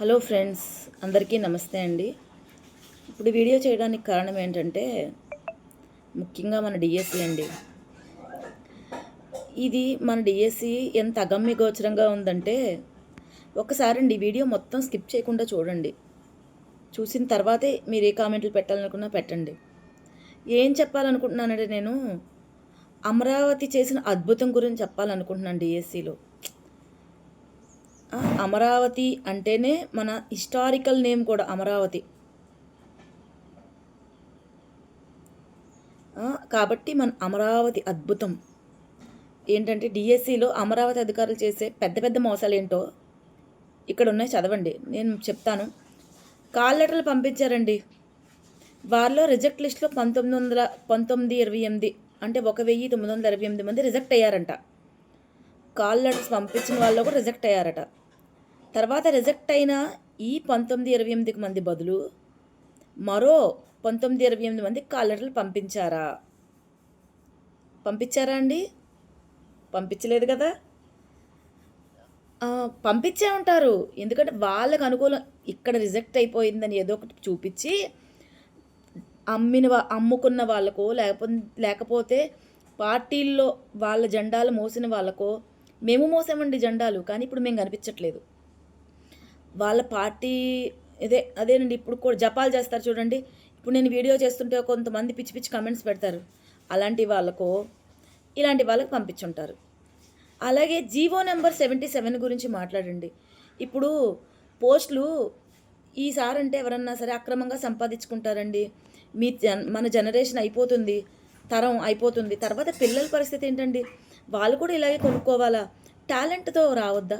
Hello friends అందరికీ నమస్తే అండి. ఇప్పుడు వీడియో చేయడానికి కారణం ఏంటంటే ముఖ్యంగా మన డిఎస్సి అండి. ఇది మన డిఎస్సి ఎంత అగమ్య గోచరంగా ఉందంటే ఒకసారి అండి వీడియో మొత్తం స్కిప్ చేయకుండా చూడండి. చూసిన తర్వాతే మీరు ఏ కామెంట్లు పెట్టాలనుకున్నా పెట్టండి. ఏం చెప్పాలనుకుంటున్నానంటే నేను అమరావతి చేసిన అద్భుతం గురించి చెప్పాలనుకుంటున్నాను డిఎస్సిలో అమరావతి అంటేనే మన హిస్టారికల్ నేమ్ కూడా అమరావతి. కాబట్టి మన అమరావతి అద్భుతం. ఏంటంటే డిఎస్సిలో అమరావతి అధికారులు చేసే పెద్ద పెద్ద మోసాలు ఏంటో ఇక్కడ ఉన్నాయి చదవండి నేను చెప్తాను. కాల్ లెటర్లు పంపించారండి. వారిలో రిజెక్ట్ లిస్ట్లో పంతొమ్మిది వందల పంతొమ్మిది ఇరవై ఎనిమిది అంటే ఒక వెయ్యి తొమ్మిది వందల ఇరవై ఎనిమిది మంది రిజెక్ట్ అయ్యారంట. కాల్ లెటర్స్ పంపించిన వాళ్ళు కూడా రిజెక్ట్ అయ్యారట. తర్వాత రిజెక్ట్ అయిన ఈ పంతొమ్మిది ఇరవై ఎనిమిదికి మంది బదులు మరో పంతొమ్మిది ఇరవై ఎనిమిది మంది కాల్ లెటర్లు పంపించారా? పంపించారా అండి? పంపించలేదు కదా? పంపించే ఉంటారు. ఎందుకంటే వాళ్ళకు అనుకూలం ఇక్కడ రిజెక్ట్ అయిపోయిందని ఏదో ఒకటి చూపించి అమ్మిన అమ్ముకున్న వాళ్ళకో లేకపోతే లేకపోతే పార్టీల్లో వాళ్ళ జెండాలు మోసిన వాళ్ళకో మేము మోసామండి జెండాలు కానీ ఇప్పుడు మేము కనిపించట్లేదు. వాళ్ళ పార్టీ ఇదే అదేనండి. ఇప్పుడు కూడా జపాలు చేస్తారు చూడండి. ఇప్పుడు నేను వీడియో చేస్తుంటే కొంతమంది పిచ్చి పిచ్చి కమెంట్స్ పెడతారు. అలాంటి వాళ్ళకు ఇలాంటి వాళ్ళకి పంపించుంటారు. అలాగే జీవో నెంబర్ సెవెంటీ సెవెన్ గురించి మాట్లాడండి. ఇప్పుడు పోస్టులు ఈసారి అంటే ఎవరన్నా సరే అక్రమంగా సంపాదించుకుంటారండి. మీ జన్ మన జనరేషన్ అయిపోతుంది తరం అయిపోతుంది. తర్వాత పిల్లల పరిస్థితి ఏంటండి? వాళ్ళు కూడా ఇలాగే కొనుక్కోవాలా? టాలెంట్తో రావద్దా?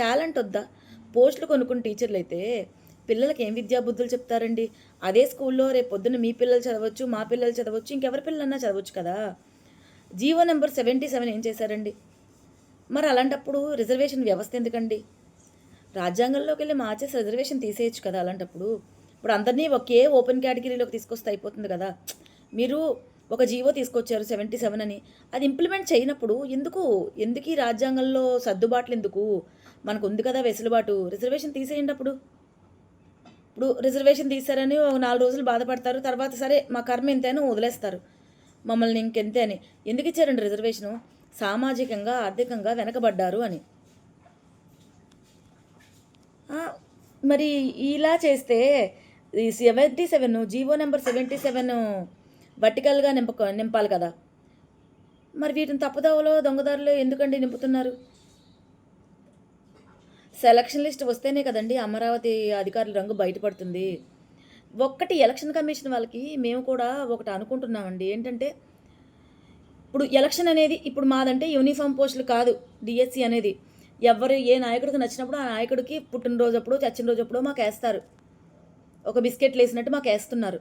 టాలెంట్ వద్దా? పోస్టులు కొనుక్కుని టీచర్లు అయితే పిల్లలకి ఏం విద్యా బుద్ధులు చెప్తారండి? అదే స్కూల్లో రేపు పొద్దున్న మీ పిల్లలు చదవచ్చు మా పిల్లలు చదవచ్చు ఇంకెవరి పిల్లలన్నా చదవచ్చు కదా? జీవో నెంబర్ సెవెంటీ సెవెన్ ఏం చేశారండి? మరి అలాంటప్పుడు రిజర్వేషన్ వ్యవస్థ ఎందుకండి? రాజ్యాంగంలోకి వెళ్ళి మార్చేసి రిజర్వేషన్ తీసేయచ్చు కదా అలాంటప్పుడు? ఇప్పుడు అందరినీ ఒకే ఓపెన్ కేటగిరీలోకి తీసుకొస్తే అయిపోతుంది కదా? మీరు ఒక జీవో తీసుకొచ్చారు సెవెంటీ సెవెన్ అని. అది ఇంప్లిమెంట్ చేయనప్పుడు ఎందుకు ఎందుకు ఈ రాజ్యాంగంలో సర్దుబాట్లు ఎందుకు మనకు ఉంది కదా వెసులుబాటు. రిజర్వేషన్ తీసేయండి అప్పుడు. ఇప్పుడు రిజర్వేషన్ తీశారని ఒక నాలుగు రోజులు బాధపడతారు. తర్వాత సరే మా కర్మ ఎంతైనా వదిలేస్తారు. మమ్మల్ని ఇంకెంతే అని. ఎందుకు ఇచ్చారండి రిజర్వేషను? సామాజికంగా ఆర్థికంగా వెనకబడ్డారు అని. మరి ఇలా చేస్తే ఈ seventy seven GO number seventy seven వర్టికల్గా నింప నింపాలి కదా. మరి వీటిని తప్పుదోవలో దొంగదారులు ఎందుకండి నింపుతున్నారు? సెలక్షన్ లిస్ట్ వస్తేనే కదండి అమరావతి అధికారుల రంగు బయటపడుతుంది. ఒక్కటి ఎలక్షన్ కమిషన్ వాళ్ళకి మేము కూడా ఒకటి అనుకుంటున్నామండి. ఏంటంటే ఇప్పుడు ఎలక్షన్ అనేది ఇప్పుడు మాదంటే యూనిఫామ్ పోస్టులు కాదు డిఎస్సి అనేది. ఎవరు ఏ నాయకుడికి నచ్చినప్పుడు ఆ నాయకుడికి పుట్టినరోజు అప్పుడు చచ్చిన అప్పుడు మాకు వేస్తారు. ఒక బిస్కెట్లు వేసినట్టు మాకు వేస్తున్నారు.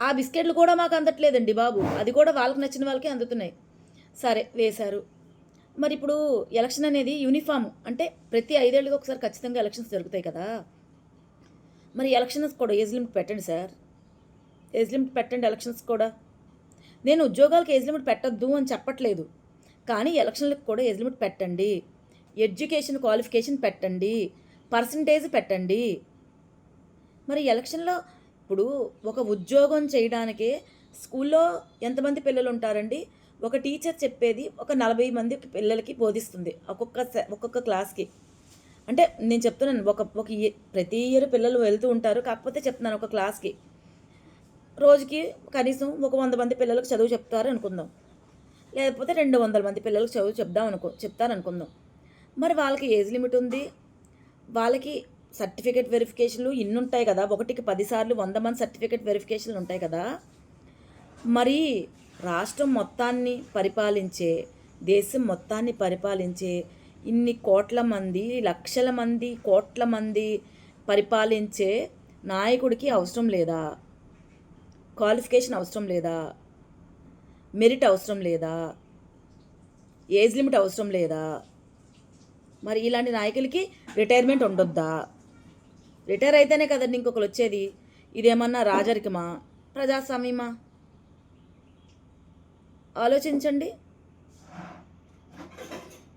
ఆ బిస్కెట్లు కూడా మాకు అందట్లేదండి బాబు. అది కూడా వాళ్ళకి నచ్చిన వాళ్ళకి అందుతున్నాయి. సరే వేశారు. మరి ఇప్పుడు ఎలక్షన్ అనేది యూనిఫామ్ అంటే ప్రతి ఐదేళ్ళకి ఒకసారి ఖచ్చితంగా ఎలక్షన్స్ జరుగుతాయి కదా. మరి ఎలక్షన్స్ కూడా ఏజ్ లిమిట్ పెట్టండి సార్. ఏజ్ లిమిట్ పెట్టండి ఎలక్షన్స్ కూడా. నేను ఉద్యోగాలకు ఏజ్ లిమిట్ పెట్టద్దు అని చెప్పట్లేదు. కానీ ఎలక్షన్లకు కూడా ఏజ్ లిమిట్ పెట్టండి. ఎడ్యుకేషన్ క్వాలిఫికేషన్ పెట్టండి. పర్సంటేజ్ పెట్టండి. మరి ఎలక్షన్లో ఇప్పుడు ఒక ఉద్యోగం చేయడానికి స్కూల్లో ఎంతమంది పిల్లలు ఉంటారండి ఒక టీచర్ చెప్పేది ఒక నలభై మంది పిల్లలకి బోధిస్తుంది ఒక్కొక్క ఒక్కొక్క క్లాస్కి అంటే నేను చెప్తున్నాను ఒక ఒక ప్రతి ఇయర్ పిల్లలు వెళ్తూ ఉంటారు కాకపోతే చెప్తున్నాను ఒక క్లాస్కి రోజుకి కనీసం ఒక వంద మంది పిల్లలకు చదువు చెప్తారు అనుకుందాం. లేకపోతే రెండు వందల మంది పిల్లలకు చదువు చెప్దాం అనుకో చెప్తాను అనుకుందాం. మరి వాళ్ళకి ఏజ్ లిమిట్ ఉంది. వాళ్ళకి సర్టిఫికేట్ వెరిఫికేషన్లు ఇన్ని ఉంటాయి కదా ఒకటికి పదిసార్లు వంద మంది సర్టిఫికేట్ వెరిఫికేషన్లు ఉంటాయి కదా. మరి రాష్ట్రం మొత్తాన్ని పరిపాలించే దేశం మొత్తాన్ని పరిపాలించే ఇన్ని కోట్ల మంది లక్షల మంది కోట్ల మంది పరిపాలించే నాయకుడికి అవసరం లేదా? క్వాలిఫికేషన్ అవసరం లేదా? మెరిట్ అవసరం లేదా? ఏజ్ లిమిట్ అవసరం లేదా? మరి ఇలాంటి నాయకులకి రిటైర్మెంట్ ఉండొద్దా? రిటైర్ అయితేనే కదండి ఇంకొకరు వచ్చేది. ఇదేమన్నా రాజరికమా? ప్రజాస్వామ్యమా? ఆలోచించండి.